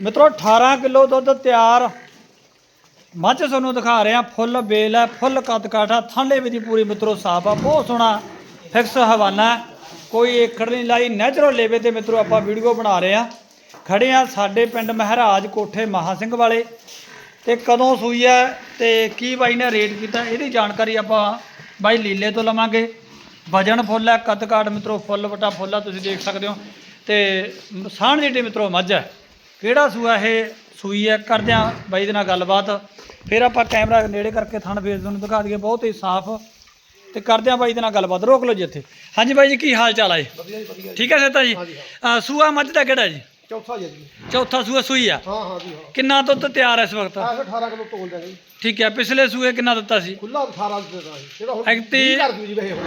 ਮਿੱਤਰੋ 18 ਕਿਲੋ ਦੁੱਧ ਤਿਆਰ। ਮੱਝ ਤੁਹਾਨੂੰ ਦਿਖਾ ਰਹੇ ਰਿਹਾ ਫੁੱਲ ਬੇਲ ਹੈ, ਫੁੱਲ ਕੱਦ ਕਾਠਾ ਥਾਂਲੇ ਵੀ ਦੀ ਪੂਰੀ ਮਿੱਤਰੋ ਸਾਫ਼ ਆ, ਬਹੁਤ ਸੋਹਣਾ ਫਿਕਸ ਹਵਾਨਾ ਕੋਈ ਏਕੜ ਨਹੀਂ ਲਾਈ, ਨੈਚੁਰਲ ਲੇਵੇ ਤੇ ਮਿੱਤਰੋ ਆਪਾਂ ਵੀਡੀਓ ਬਣਾ ਰਹੇ ਆ ਖੜੇ ਆ ਸਾਡੇ ਪਿੰਡ ਮਹਾਰਾਜ ਕੋਠੇ ਮਹਾ ਸਿੰਘ ਵਾਲੇ। ਤੇ ਕਦੋਂ ਸੂਈ ਹੈ ਤੇ ਕੀ ਬਾਈ ਨੇ ਰੇਟ ਕੀਤਾ, ਇਹਦੀ ਜਾਣਕਾਰੀ ਆਪਾਂ ਬਾਈ ਲੀਲੇ ਤੋਂ ਲਵਾਂਗੇ। ਵਜਨ ਫੁੱਲ ਹੈ ਕੱਦ ਕਾਠ ਮਿੱਤਰੋ ਫੁੱਲ ਵਟਾ ਫੁੱਲ ਆ, ਤੁਸੀਂ ਦੇਖ ਸਕਦੇ ਹੋ। ਤੇ ਸਾਣ ਜਿਹੜੀ ਮਿੱਤਰੋ, ਮੱਝ ਹੈ। ਕਿਹੜਾ ਸੂਆ ਇਹ ਸੂਈ ਹੈ? ਕਰਦੇ ਆ ਬਾਈ ਦੇ ਨਾਲ ਗੱਲਬਾਤ। ਫਿਰ ਆਪਾਂ ਕੈਮਰਾ ਨੇੜੇ ਕਰਕੇ ਥਣ ਫੇਸ ਤੁਹਾਨੂੰ ਦਿਖਾ ਦਈਏ ਬਹੁਤ ਹੀ ਸਾਫ਼। ਤੇ ਕਰਦੇ ਆ ਬਾਈ ਦੇ ਨਾਲ ਗੱਲਬਾਤ ਰੋਕ ਲਓ ਜੀ ਇੱਥੇ। ਹਾਂਜੀ ਬਾਈ ਜੀ ਕੀ ਹਾਲ ਚਾਲ ਹੈ ਠੀਕ ਹੈ ਸੇਤਾ ਜੀ? ਸੂਆ ਮੱਝ ਦਾ ਕਿਹੜਾ ਜੀ? ਚੌਥਾ ਜੀ ਚੌਥਾ ਸੂਆ ਸੂਈ ਆ? ਹਾਂ ਹਾਂ ਜੀ ਹਾਂ। ਕਿੰਨਾ ਦੁੱਧ ਤਿਆਰ ਹੈ ਇਸ ਵਕਤ? ਆਹ 18 ਕਿਲੋ ਤੋਲ ਦੇਗਾ ਜੀ। ਠੀਕ ਹੈ ਪਿਛਲੇ ਸੂਏ ਕਿੰਨਾ ਦਿੱਤਾ ਸੀ? ਖੁੱਲਾ 18 ਦੇ ਦਾ ਜੀ। ਜਿਹੜਾ ਹੁਣ ਐਕਤੀ- 20 ਕਰ ਦੂ ਜੀ ਵੇ ਹੁਣ।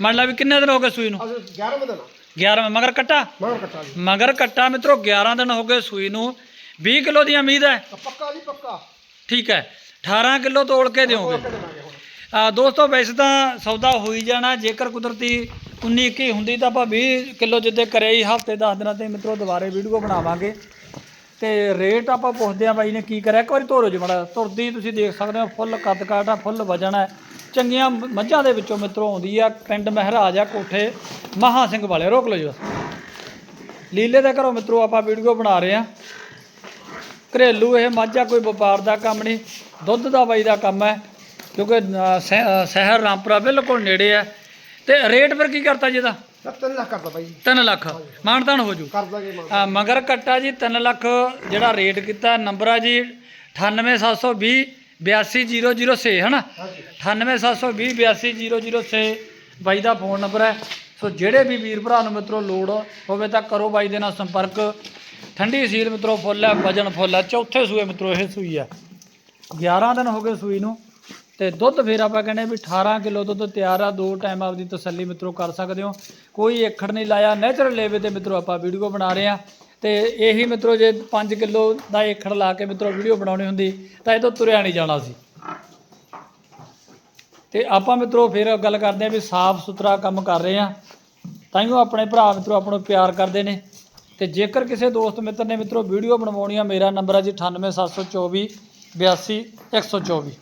ਮੰਨ ਲਾ ਵੀ ਕਿੰਨੇ ਦਿਨ ਹੋ ਗਏ ਸੂਈ ਨੂੰ? ਅਸ 11 ਦਿਨ। 11 ਮਗਰ ਕੱਟਾ? ਮਾਰ ਕੱਟਾ ਜੀ। ਮਗਰ ਕੱਟਾ ਮਿੱਤਰੋ 11 ਦਿਨ ਹੋ ਗਏ ਸੂਈ ਨੂੰ। 20 ਕਿਲੋ ਦੀ ਉਮੀਦ ਹੈ? ਪੱਕਾ ਜੀ ਪੱਕਾ। ਠੀਕ ਹੈ। 18 ਕਿਲੋ ਤੋਲ ਕੇ ਦਿਓਗੇ। ਦੋਸਤੋ ਵੈਸੇ ਤਾਂ ਸੌਦਾ ਹੋ ਹੀ ਜਾਣਾ। ਜੇਕਰ ਕੁਦਰਤੀ 19 21 ਹੁੰਦੀ ਤਾਂ ਆਪਾਂ 20 ਕਿਲੋ ਜਿੱਦੇ ਕਰਿਆ ਹੀ ਹਫ਼ਤੇ 10 ਦਿਨਾਂ ਤੇ ਮਿੱਤਰੋ ਦੁਬਾਰੇ ਵੀਡੀਓ ਬਣਾਵਾਂਗੇ। ਤੇ ਰੇਟ ਆਪਾਂ ਪੁੱਛਦੇ ਆ ਬਾਈ ਨੇ ਕੀ ਕਰਿਆ। ਇੱਕ ਵਾਰੀ ਧੋਰੋ ਜੀ ਮੜਾ ਤੁਰਦੀ ਤੁਸੀਂ ਦੇਖ ਸਕਦੇ ਹੋ ਫੁੱਲ ਕੱਦ ਕਾਠ ਆ ਫੁੱਲ ਵਜਨ ਹੈ। ਚੰਗੀਆਂ ਮੱਝਾਂ ਦੇ ਵਿੱਚੋਂ ਮਿੱਤਰੋ ਆਉਂਦੀ ਆ ਪਿੰਡ ਮਹਾਰਾਜ ਆ ਕੋਠੇ ਮਹਾ ਸਿੰਘ ਵਾਲੇ ਰੋਕ ਲਓ ਜੀ ਲੀਲੇ ਦੇ ਘਰੋਂ ਮਿੱਤਰੋ ਆਪਾਂ ਵੀਡੀਓ ਬਣਾ ਰਹੇ ਆ। ਘਰੇਲੂ ਇਹ ਮੱਝ ਆ ਕੋਈ ਵਪਾਰ ਦਾ ਕੰਮ ਨਹੀਂ ਦੁੱਧ ਦਾ ਬਾਈ ਦਾ ਕੰਮ ਹੈ ਕਿਉਂਕਿ ਸ਼ਹਿਰ ਰਾਮਪੁਰਾ ਬਿਲਕੁਲ ਨੇੜੇ ਹੈ ਤੇ ਰੇਟ ਫਿਰ ਕੀ ਕਰਤਾ ਜੀ ਤਾਂ 3 ਲੱਖ ਕਰਦਾ ਬਾਈ 3 ਲੱਖ। ਮਾਨਤਾਨ ਹੋ ਜੂ। ਕਰ ਦਾਂਗੇ ਮਗਰ ਕੱਟਾ ਜੀ 3 ਲੱਖ ਜਿਹੜਾ ਰੇਟ ਕੀਤਾ ਨੰਬਰ ਆ ਜੀ 98720 82006 ਹਨਾ? ਹਾਂਜੀ। 98720 82006 ਬਾਈ ਦਾ ਫੋਨ ਨੰਬਰ ਹੈ। ਸੋ ਜਿਹੜੇ ਵੀ ਵੀਰ ਭਰਾ ਨੂੰ ਮਿੱਤਰੋ ਲੋੜ ਹੋਵੇ ਤਾਂ ਕਰੋ ਬਾਈ ਦੇ ਨਾਲ ਸੰਪਰਕ। ਠੰਡੀ ਸੀਲ ਮਿੱਤਰੋ ਫੁੱਲ ਹੈ ਵਜਨ ਫੁੱਲ ਹੈ। ਚੌਥੇ ਸੂਏ ਮਿੱਤਰੋ ਇਹ ਸੂਈ ਹੈ। 11 ਦਿਨ ਹੋ ਗਏ ਸੂਈ ਨੂੰ ਤੇ ਦੁੱਧ ਫੇਰ ਆਪਾਂ ਕਹਿੰਦੇ ਵੀ 18 ਕਿਲੋ ਦੁੱਧ ਤਿਆਰ ਆ ਦੋ ਟਾਈਮ ਆਪਦੀ ਤਸੱਲੀ ਮਿੱਤਰੋ ਕਰ ਸਕਦੇ ਹੋ। ਕੋਈ ਏਖੜ ਨਹੀਂ ਲਾਇਆ ਨੇਚਰਲ ਲੇਵੇ ਤੇ ਮਿੱਤਰੋ ਆਪਾਂ ਵੀਡੀਓ ਬਣਾ ਰਹੇ ਆ ਤੇ ਇਹੀ ਮਿੱਤਰੋ ਜੇ 5 ਕਿਲੋ ਦਾ ਏਖੜ ਲਾ ਕੇ ਮਿੱਤਰੋ ਵੀਡੀਓ ਬਣਾਉਣੀ ਹੁੰਦੀ, ਤਾਂ ਇਹ ਤੋਂ ਤੁਰਿਆ ਨਹੀਂ ਜਾਣਾ ਸੀ। ਤੇ ਆਪਾਂ ਮਿੱਤਰੋ ਫਿਰ ਗੱਲ ਕਰਦੇ ਆ ਵੀ ਸਾਫ਼ ਸੁਥਰਾ ਕੰਮ ਕਰ ਰਹੇ ਆ ਤਾਈਓ ਆਪਣੇ ਭਰਾ ਮਿੱਤਰੋ ਆਪਾਂ ਪਿਆਰ ਕਰਦੇ ਨੇ। ਤੇ ਜੇਕਰ ਕਿਸੇ ਦੋਸਤ ਮਿੱਤਰ ਨੇ ਮਿੱਤਰੋ ਵੀਡੀਓ ਬਣਵਾਉਣੀ ਆ, ਮੇਰਾ ਨੰਬਰ ਹੈ ਜੀ 98724 82 124